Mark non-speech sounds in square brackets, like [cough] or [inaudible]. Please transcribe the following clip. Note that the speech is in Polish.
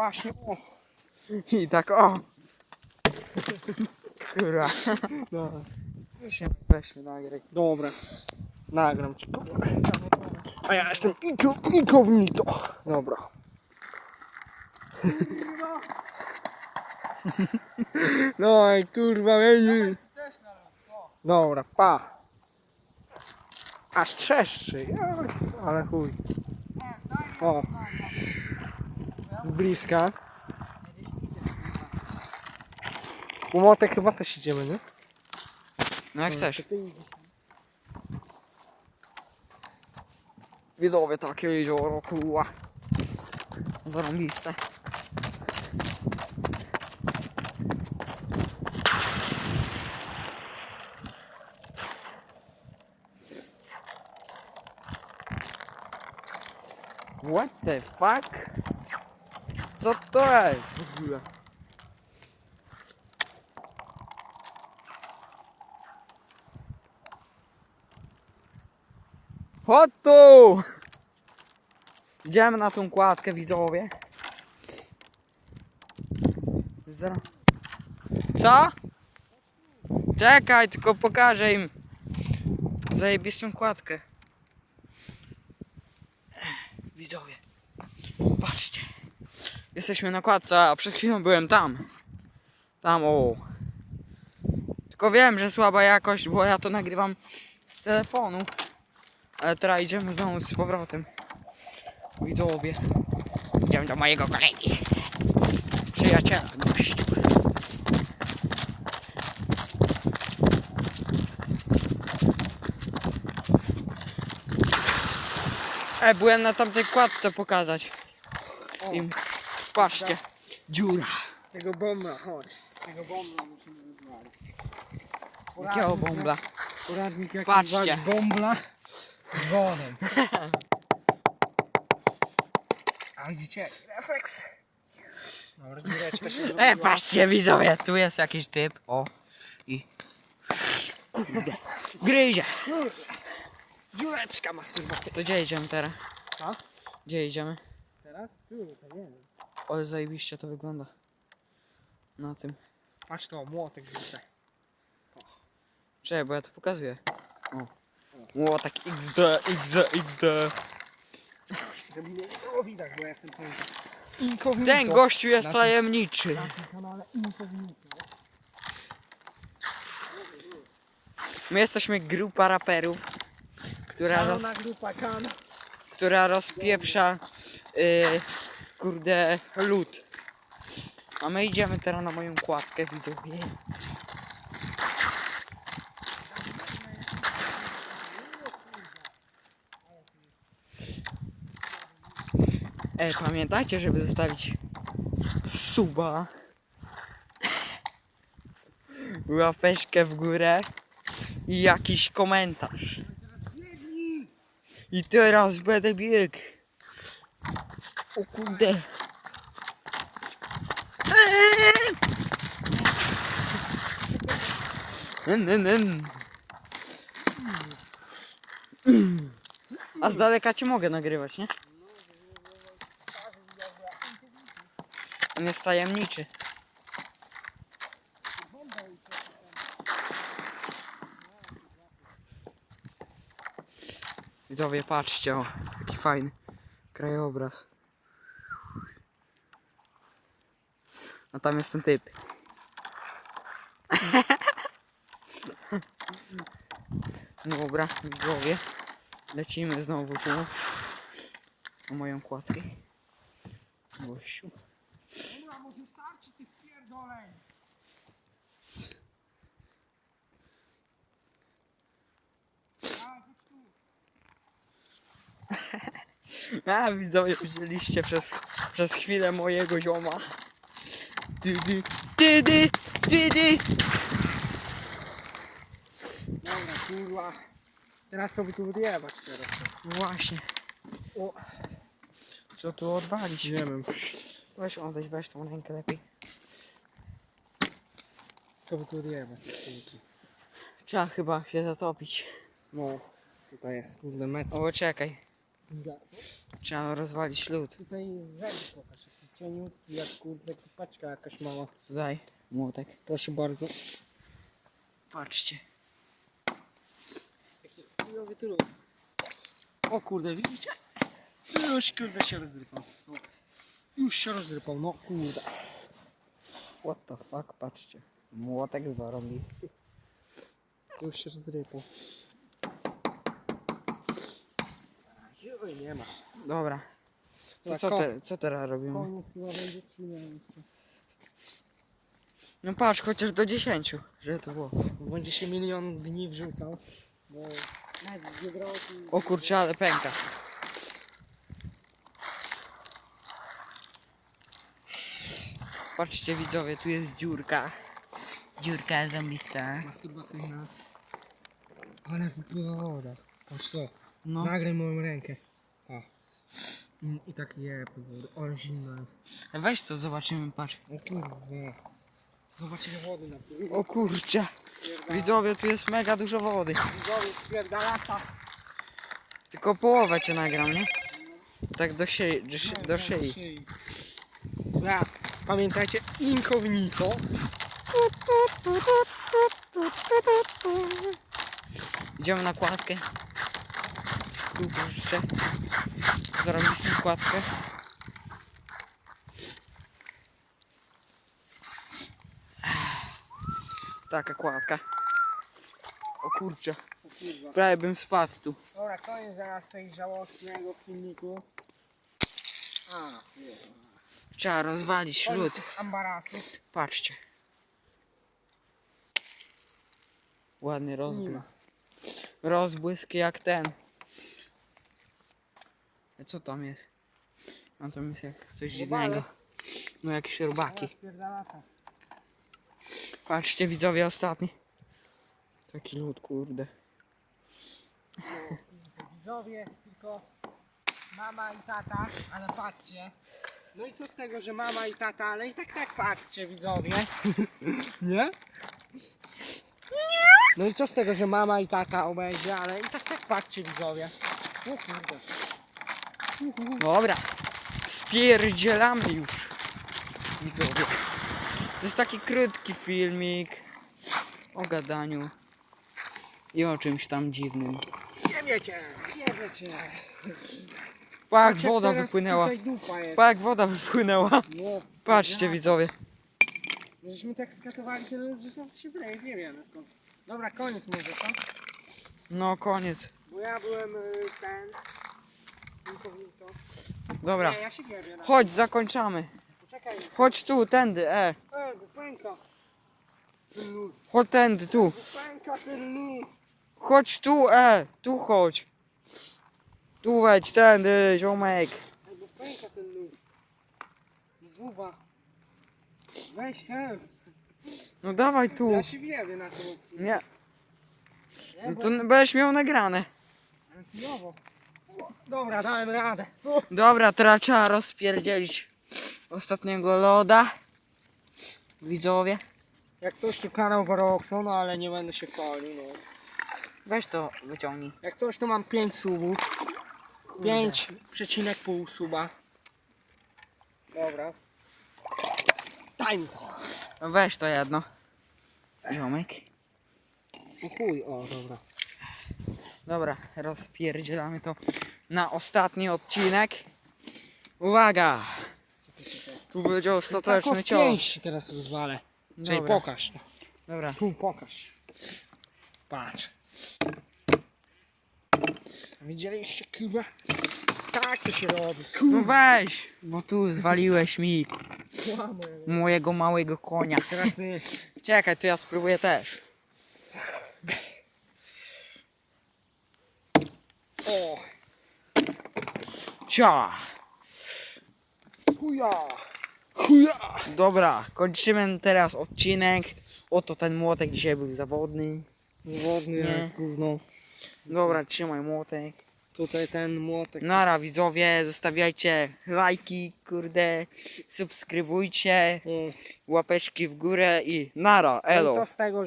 właśnie, o. I tak o. Kurwa. No. Weźmy nagraj. Dobra. Nagram ci to. A ja jestem iko, incognito. Dobra. No i kurwa będzie. Dobra, pa. Aż trzeszczy. Ale chuj. O. Z bliska. Łomotek chyba też idziemy, nie? No jak chcesz. To ty idziesz. Widzowie takie jezioro, kurwa. Zarąbiste. What the fuck? Co to jest w ogóle? Chodź tu! Idziemy na tą kładkę, widzowie. Zero. Co? Czekaj, tylko pokażę im zajebistą kładkę. Widzowie, patrzcie. Jesteśmy na kładce, a przed chwilą byłem tam. Tam, o. Tylko wiem, że słaba jakość, bo ja to nagrywam z telefonu. Ale teraz idziemy znowu z powrotem. Widzowie. Idziemy do mojego kolegi. Przyjaciela, gościu. E, byłem na tamtej kładce pokazać. Im. Patrzcie. Dziura. Tego bomba, chodź. Tego bomba musimy wyzwalić. Jakiego bombla? Poradnik jak Patrzcie. bombla z wodą. A widzicie? Refleks. Dobra, dziureczka się E, zrobiła. patrzcie widzowie, tu jest jakiś typ. O. I. Kurde. Gryzie. Dziureczka masturbacyjna. To gdzie idziemy teraz? Co? Gdzie idziemy? Teraz? Tu, to nie wiem. Ale zajebiście to wygląda. Na tym. Patrz to, młotek rzucę. Czekaj, bo ja to pokazuję. O. Tak XD, XD, XD. Żeby mnie nie było widać, bo ja jestem ten gościu jest tajemniczy. Na tym kanale incognito. My jesteśmy grupa raperów, która, roz, grupa kan. która rozpieprza yy, kurde lód. A my idziemy teraz na moją kładkę, widzowie. E, pamiętajcie, żeby zostawić suba, łapeczkę w górę i jakiś komentarz. I teraz będę biegł. O kurde. A z daleka cię mogę nagrywać, nie? On jest tajemniczy. Widzowie, patrzcie, o, jaki fajny krajobraz. A tam jest ten typ. Dobra, widzowie, lecimy znowu tu na moją kładkę. Gościu. Może starczy tych pierdoleń. Widzowie widzieliście przez, przez chwilę mojego zioma. Dydy, dydy, dydy. Dobra, kurwa. Teraz sobie tu odjebać teraz. Właśnie. O, Co tu odwalić? nie wiem. Weź odejdź, weź tą rękę lepiej. Co by tu odjebać? Trzeba chyba się zatopić. No, tutaj jest kurde mecz. O, czekaj. Trzeba rozwalić lód. Tutaj rzędy pokaż. jaki cieniutki, jak kurde, paczka jakaś mała. Daj? Młotek. Proszę bardzo. Patrzcie. Jaki chujowy tylu. O kurde, widzicie? Już kurde się rozrypał. No. Już się rozrypał, no kurde. What the fuck, patrzcie. Młotek zarobisty. Już się rozrypał. Oj, nie ma. Dobra. To co, te, co teraz robimy? Koniec chyba będzie jeszcze. No patrz, chociaż do 10, żeby to było. Będzie się milion dni wrzucał. Bo nawet. O kurczę, ale pęka. Patrzcie widzowie, tu jest dziurka. Dziurka zambista. Masturbacyjna. Ale wypływa woda. Patrz to. No. Nagraj moją rękę. Mm, I tak je zimno jest. Weź to, zobaczymy, patrz. O kurwa. Zobaczcie wody na tym. O kurczę. Widzowie, tu jest mega dużo wody. Widzowie spierdalata. Tylko połowę cię nagram, nie? Tak do szyi. Do, szy- do szyi. Dobra, pamiętajcie, incognito. Idziemy na kładkę. Tu jeszcze. Zarobistą kładkę. Taka kładka. O kurczę. O kurwa. Prawie bym spadł tu. Dobra, koniec zaraz tej żałosnego filmiku. A, Trzeba rozwalić tych ambarasów. Patrzcie. Ładny rozbłysk. Rozbłysk jak ten. A Co tam jest? A tam jest jak coś dziwnego. No jakieś spierdalata. Patrzcie widzowie ostatni. Taki lód kurde. Widzowie, tylko mama i tata, ale patrzcie. No i co z tego, że mama i tata, ale i tak tak patrzcie widzowie. [laughs] Nie? No i co z tego, że mama i tata obejdzie, ale i tak tak patrzcie widzowie. O kurde. Dobra. Spierdzielamy już. Widzowie. To jest taki krótki filmik. O gadaniu. I o czymś tam dziwnym. Nie wiecie, nie wiecie. Patrz, woda wypłynęła. Pa, jak woda wypłynęła. No, Patrzcie ja- widzowie. Żeśmy tak skatowali tyle, że są się wydaje, nie wiem skąd. Dobra, koniec może, co? No koniec. Bo ja byłem y, ten... Dobra. Nie, ja się nie wiem. Chodź, zakończamy. Chodź tu, tędy, e. e, pęka. Ten lód, Chodź tędy, tu. bo pęka ten lód. Chodź tu, e. Tu chodź. Tu wejdź, tędy, ziomek. Ej, bo pęka ten lód. Zuba. Weź he. No dawaj tu. Ja się wiewię na odcinku. Nie, no to będziesz miał nagrane. Ale chujowo. Dobra, dałem radę. Dobra, teraz trzeba rozpierdzielić ostatniego loda. Widzowie. Jak coś tu kanał Waroxon, no ale nie będę się chwalił, no. Weź to wyciągnij. Jak coś to mam 5 subów. 5,5 suba. Dobra. Daj mi. Weź to jedno. Ziomek. O chuj, o dobra. Dobra, rozpierdzielamy to na ostatni odcinek. Uwaga! Tu będzie ostateczny cios. pięści teraz rozwalę. Czyli Dobra. pokaż. Dobra. Tu pokaż. Patrz. Widzieliście kurwa? Tak to się robi. No Kurwa. weź! Bo tu zwaliłeś mi mojego małego konia. Teraz nie. Czekaj, to ja spróbuję też. [laughs] O. Cia! Chuja. Chuja. Dobra, kończymy teraz odcinek. Oto ten młotek dzisiaj był zawodny. Wodny Nie. jak gówno. Dobra, trzymaj młotek. Tutaj ten młotek. Nara widzowie, zostawiajcie lajki, kurde, subskrybujcie, Mm. łapeczki w górę i nara, No elo. co z tego,